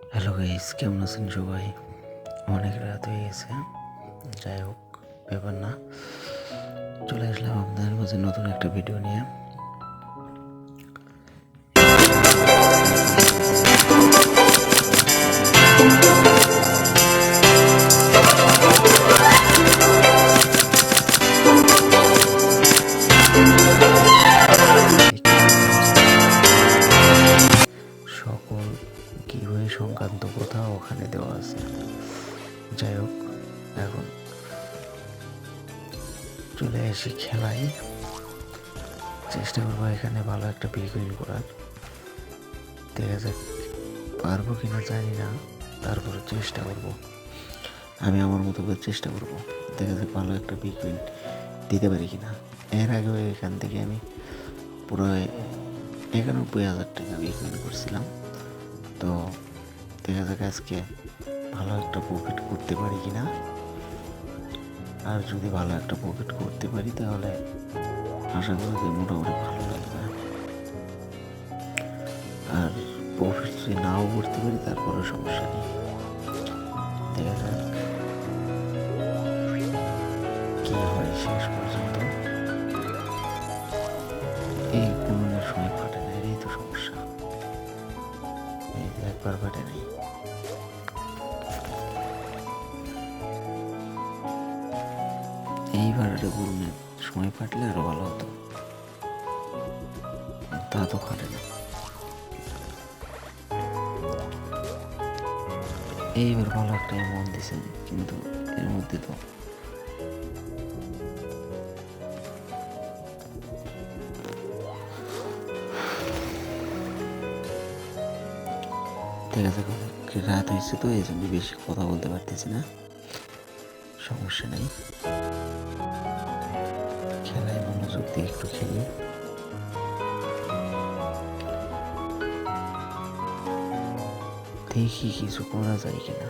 Hello guys, কেমন আছেন সবাই? অনেক রাত হয়ে গেছে। যাই হোক, ব্যাপার না। চলে আসলাম আপনাদের মাঝে নতুন একটা ভিডিও নিয়ে। যাই হোক, এখন চলে আসি খেলাই চেষ্টা করব এখানে ভালো একটা বিগুইন করার। দেখা যাক পারব কিনা জানি না, তারপরে চেষ্টা করব। আমি আমার মতো করে চেষ্টা করব, দেখা যাক ভালো একটা বিগুইন দিতে পারি কিনা। এর আগেও এখান থেকে আমি পুরো একানব্বই হাজার টাকা বিগুইন করছিলাম। তো দেখা যাক আজকে ভালো একটা প্রফিট করতে পারি কি না আর যদি ভালো একটা প্রফিট করতে পারি তাহলে আশা করি যে মোটামুটি ভালো লাগবে। আর প্রফিট যদি নাও করতে পারি তারপরে সমস্যা নেই। দেখা যাক কি হয় শেষ পর্যন্ত। এই কোনো সময় ফাটে না এটাই তো সমস্যা। এই একবার ফাটে নাই। এইবার এটা গুরুনের সময় ফাটলে আরও ভালো হতো। তা তো ফাটে না। এইবার ভালো একটা মন দিছেন, কিন্তু এর মধ্যে তো ঠিক আছে রাত হয়েছে তো, এই জন্য বেশি কথা বলতে পারতেছি না। সমস্যা নেই। দিয়ে একটু খেলি দেখি কিছু করা যায় কিনা।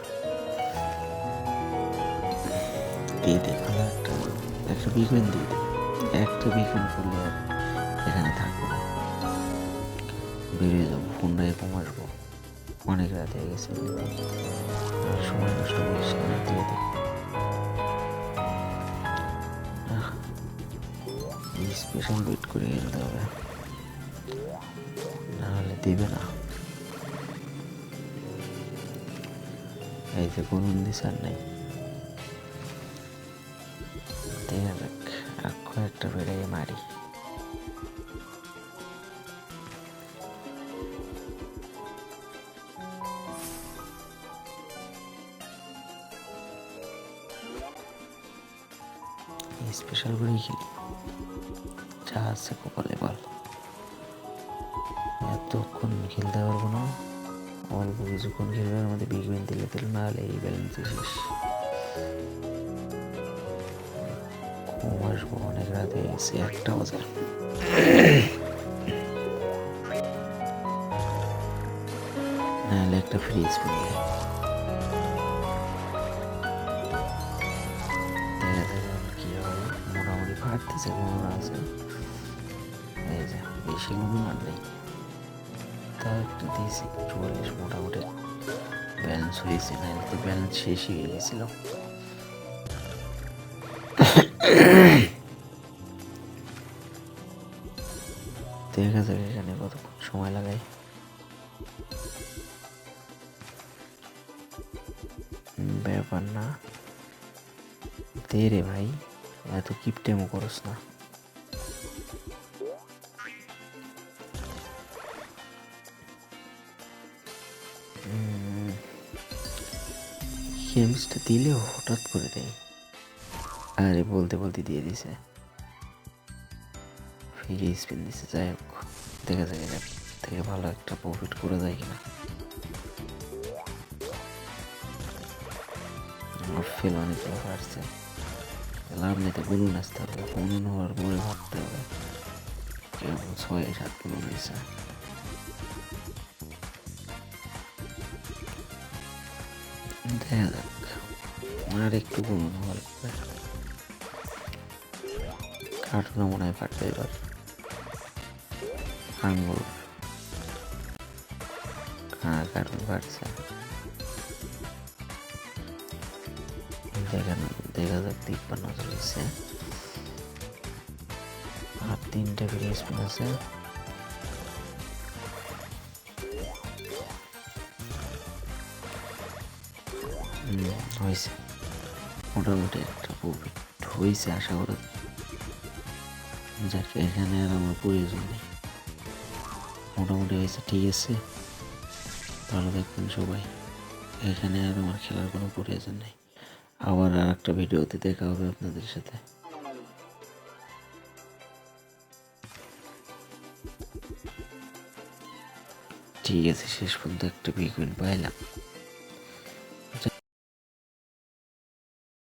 একটা বিগুন দিয়ে দে। একটা করলে এখানে থাকব না। বেরিয়ে যাব ফোনটা এরকম আসব অনেক রাত হয়ে গেছে। সময় নষ্ট স্পেশাল ওয়েট করে খেলতে হবে নাহলে দেবে না। এই যে করুন দিশার নেই। একটা বেড়ে মারি। স্পেশাল করেই খেলি যা আছে কপালে, বল। এতক্ষণ খেলতে পারব না। অল্প কিছুক্ষণ খেলবে, আমাদের বিগ ব্যান দিলে দিল না হলে এই ব্যালেন্সে শেষ। আসব অনেক রাত গেছে একটা বাজার। নাহলে একটা ফ্রিজ পেয়ে কি হয় মোটামুটি ফাটতেছে মনে আছে বেশি আর নেই। একটু দিয়েছি, চুয়াল্লিশ মোটামুটি। ব্যালেন্স হয়েছে না তো ব্যালেন্স শেষই হয়ে দেখা যাক এখানে কতক্ষণ সময় লাগাই। ব্যাপার না। দে রে ভাই, এত কিপটেমো করস না। গেমসটা দিলে হঠাৎ করে দেয়। আরে বলতে বলতে দিয়ে দিছে। ফিরে স্পিন দিছে, যাই হোক, দেখা যায় এর থেকে ভালো একটা প্রফিট করে যায় কিনা। ফেল অনেক আসছে লাভ নিতে বলুন আসতে হবে পনেরো হওয়ার পরে ভাবতে হবে। কেমন ছয়, সাত পনেরো হয়েছে দেখা যাক আর একটু ঘুমানো গল্প কার্টুনও মনে হয় পারবে এবার আঙ্গুল হ্যাঁ কার্টুন পারছে দেখেন দেখা যাক তিপ্পান্ন চলেছে আর তিনটে ব্রিজ আছে। হয়েছে মোটামুটি একটা প্রফিট হয়েছে আশা করা। এখানে আর আমার প্রয়োজন নেই। মোটামুটি হয়েছে ঠিক আছে। ভালো সবাই। এখানে আর আমার খেলার কোনো প্রয়োজন নেই। আবার আর একটা ভিডিওতে দেখা হবে আপনাদের সাথে। ঠিক আছে, শেষ পর্যন্ত একটা বিকুইন পাইলাম।